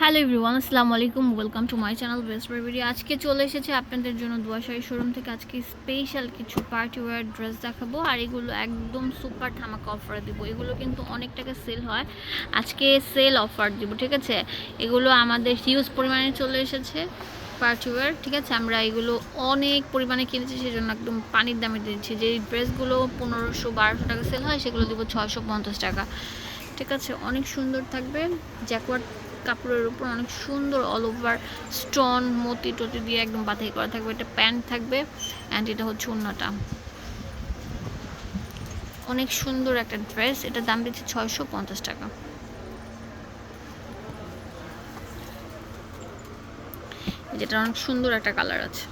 Hello everyone আসসালামু আলাইকুম welcome to my channel best video আজকে চলে এসেছে আপনাদের জন্য দুয়াশাড়ি শোরুম থেকে আজকে স্পেশাল কিছু পার্টি ওয়্যার ড্রেস দেখাবো, আর এগুলো একদম সুপার ধামাকা অফার দিব। এগুলো কিন্তু অনেক টাকা সেল হয়। আজকে সেল অফার দিব, ঠিক আছে? এগুলো আমাদের হিউজ পরিমাণে চলে এসেছে পার্টি ওয়্যার ঠিক আছে? আমরা এগুলো অনেক পরিমাণে কিনেছি, সেজন্য একদম পানির দামে দিচ্ছি যে ড্রেসগুলো পনেরোশো বারোশো টাকা সেল হয়, সেগুলো দিব ছয়শো পঞ্চাশ টাকা। ঠিক আছে? অনেক সুন্দর থাকবে। জ্যাকওয়ার্ড কাপড়ের উপর অনেক সুন্দর অল ওভার স্টোন মতি টতি দিয়ে একদম বাধাই করা থাকবে। এটা প্যান্ট থাকবে অ্যান্ড এটা হচ্ছে অন্যটা অনেক সুন্দর একটা ড্রেস এটার দাম দিচ্ছে ছয়শো পঞ্চাশ টাকা। যেটা অনেক সুন্দর একটা কালার আছে।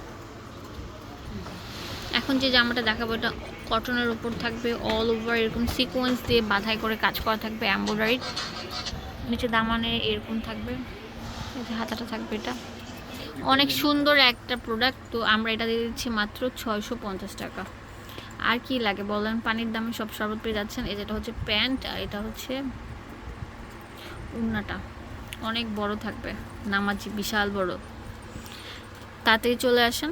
এখন যে জামাটা দেখাবো, এটা কটনের উপর থাকবে অল ওভার এরকম সিকোয়েন্স দিয়ে বাধাই করে কাজ করা থাকবে এম্ব্রয়ডারি নিচে দামানে এরকম থাকবে হাতাটা থাকবে এটা। অনেক সুন্দর একটা প্রোডাক্ট তো আমরা এটা দিয়ে দিচ্ছি মাত্র ছয়শো পঞ্চাশ টাকা। আর কি লাগে বলেন? পানির দামে সব শরবত পেয়ে যাচ্ছেন। এই যেটা হচ্ছে প্যান্ট, আর এটা হচ্ছে উন্নাটা। অনেক বড় থাকবে, নামাজি, বিশাল বড়। তাতেই চলে আসেন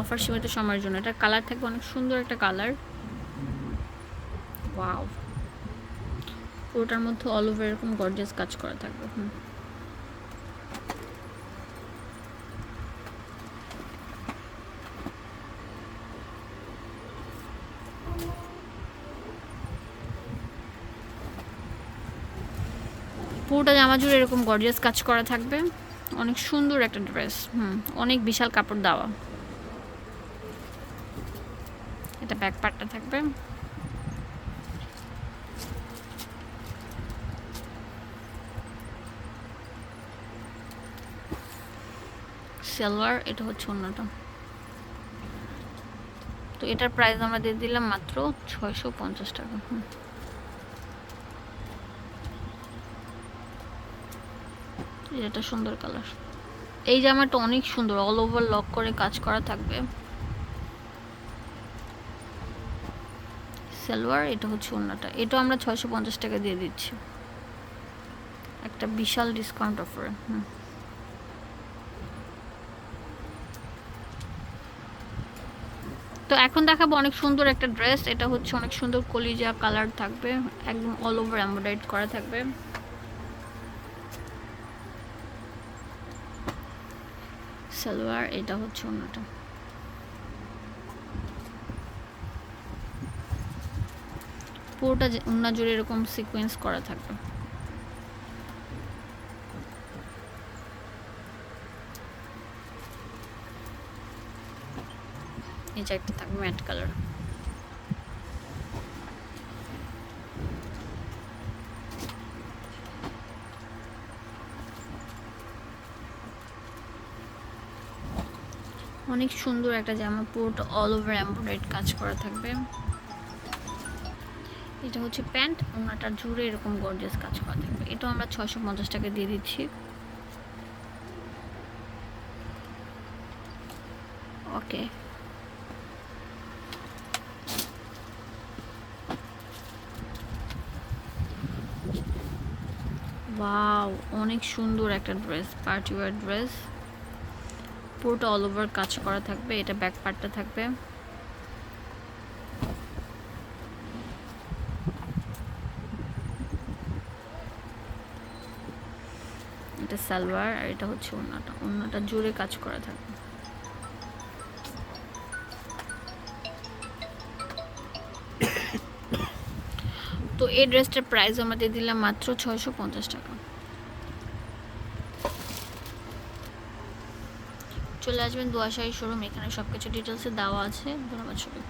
অফার সীমিত সময়ের জন্য। এটা কালার থাকবে অনেক সুন্দর একটা কালার ওয়াও পুরোটার মধ্যে অল ওভার এরকম গর্জিয়াস কাজ করা থাকবে, হুম। পুরোটা জামা জুড়ে এরকম গর্জিয়াস কাজ করা থাকবে। অনেক সুন্দর একটা ড্রেস হুম। অনেক বিশাল কাপড় দেওয়া। এটা ব্যাক পার্টটা থাকবে। সালোয়ার এটা হচ্ছে অন্যটা। তো এটার প্রাইস আমরা দিয়ে দিলাম মাত্র ছয়শো পঞ্চাশ টাকা, হুম। এটা সুন্দর কালার এই জামাটা অনেক সুন্দর অল ওভার লক করে কাজ করা থাকবে। সালোয়ার এটা হচ্ছে অন্যটা। এটা আমরা ছয়শো পঞ্চাশ টাকা দিয়ে দিচ্ছি। একটা বিশাল ডিসকাউন্ট অফার হুম। তো এখন দেখাবো অনেক সুন্দর একটা ড্রেস এটা হচ্ছে অনেক সুন্দর কলিজা কালার থাকবে, একদম অল ওভার এমব্রয়ডারি করা থাকবে। সালোয়ার, এটা হচ্ছে অন্যটা। পুরোটা উন্না জুড়ে এরকম সিকোয়েন্স করা থাকবে। যে একটা থাকবে ম্যাট কালার। অনেক সুন্দর একটা জামা পুরোটা অল ওভার এমব্রয়ডারি কাজ করা থাকবে। এটা হচ্ছে প্যান্ট, ওনাটা জুড়ে এরকম গর্জিয়াস কাজ করা থাকবে। এটাও আমরা ছয়শো পঞ্চাশ টাকা দিয়ে দিচ্ছি। ওকে ওয়াও অনেক সুন্দর একটা ড্রেস পার্টি ওয়ার ড্রেস পুরোটা অল ওভার কাজ করা থাকবে, এটা ব্যাক পার্টটা থাকবে। এটা সালোয়ার আর এটা হচ্ছে অন্যটা অন্যটা জোরে কাজ করা থাকবে। তো এই ড্রেসটার প্রাইস আমাদের দিলাম মাত্র ছয়শো পঞ্চাশ টাকা। চলে আসবেন দোয়াশাহী শোরুম, এখানে সব কিছু ডিটেলসে দেওয়া আছে। ধন্যবাদ সবাই